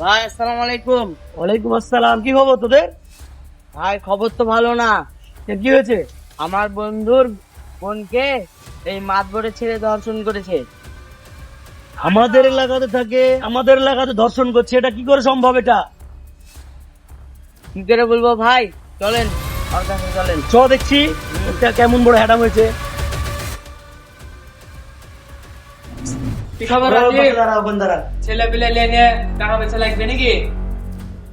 ভাই আসসালামু আলাইকুম। ওয়ালাইকুম আসসালাম কি খবর তোদের? ভাই খবর তো ভালো না। কি হয়েছে? আমার বন্ধুর বোনকে এই মাতবরে ছেড়ে দর্শন করেছে। আমাদের এলাকাতে থাকে আমাদের এলাকাতে ধর্ষণ করছে এটা কি করে সম্ভব এটা? কি করে বলব ভাই? চলেন চলেন। চ দেখছি কেমন বড় হ্যাডাম হয়েছে। কি খবর দাঁড়াও, দাঁড়াও, ওখানে ছেলে পেলে নিয়ে টাকা পয়সা লাগবে নাকি?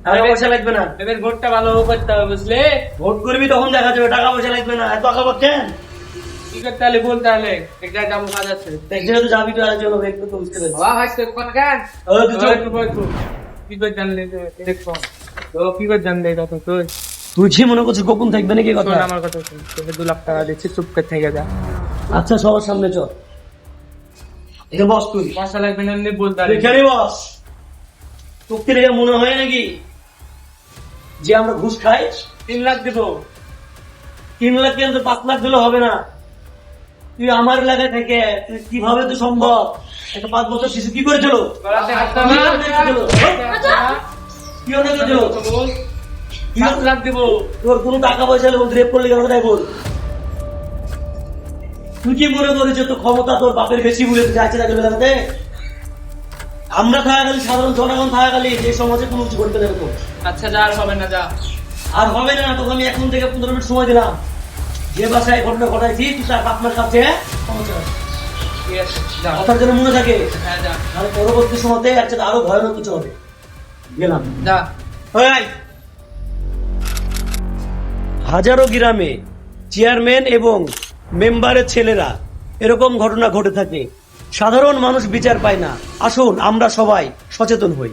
টাকা পয়সা লাগবে না। এদের ভোটটা ভালো করতে হবে বুঝলে? ভোট করবি তখন দেখা যাবে টাকা পয়সা লাগবে না। এত আঁকা কেন কি করতে হলে বল তাহলে। একটা যাব কাজ আছে। দেখছিস তো যাবি তো আরেকজন হবে, একটু তো বুঝতে পারছি বাবা ভাই কোন? গান ও, তুই চল। একটু বল কি করে জানলে দেখো তো কি করে জানলে এটা তো তুই? তুই কি মনে করছিস গোপন থাকবে নাকি কথা? আমার কথা শোন তোকে দু লাখ টাকা দিচ্ছি চুপ করে থেকে যা। আচ্ছা সবার সামনে চল। এখানে বস তুই। পয়সা লাগবে না এমনি বল এখানে বস। তোকে দেখে মনে হয় নাকি যে আমরা ঘুষ খাই? তিন লাখ দেবো। তিন লাখ কিন্তু পাঁচ লাখ দিলে হবে না। তুই আমার এলাকায় থেকে তুই কীভাবে তো সম্ভব? একটা পাঁচ বছর শিশু কি করেছিল? কি? অনেক দেবো। তোর কোনো টাকা পয়সা রেপ করলে কেন তাই বল। তুই কি মনে করিস তোর ক্ষমতা তোর বাপের বেশি বলে তুই যাচ্ছে তাকে বেলাতে আমরা থাকাকালী সাধারণ জনগণ থাকাকালী এই সমাজে কোনো কিছু করতে দেবে তো। আচ্ছা যা আর হবে না যা। আর হবে না তোকে আমি এখন থেকে পনেরো মিনিট সময় দিলাম। যে বাসায় ঘটনা ঘটাইছি তুই তার আপনার কাছে যা। কথার জন্য মনে থাকে। হ্যাঁ যা। আর পরবর্তী সময়তে একটা আরও ভয়ানক কিছু হবে। গেলাম। যা! হাজারো গ্রামে চেয়ারম্যান এবং মেম্বারের ছেলেরা, এরকম ঘটনা ঘটে থাকে। সাধারণ মানুষ বিচার পায় না। আসুন, আমরা সবাই সচেতন হই।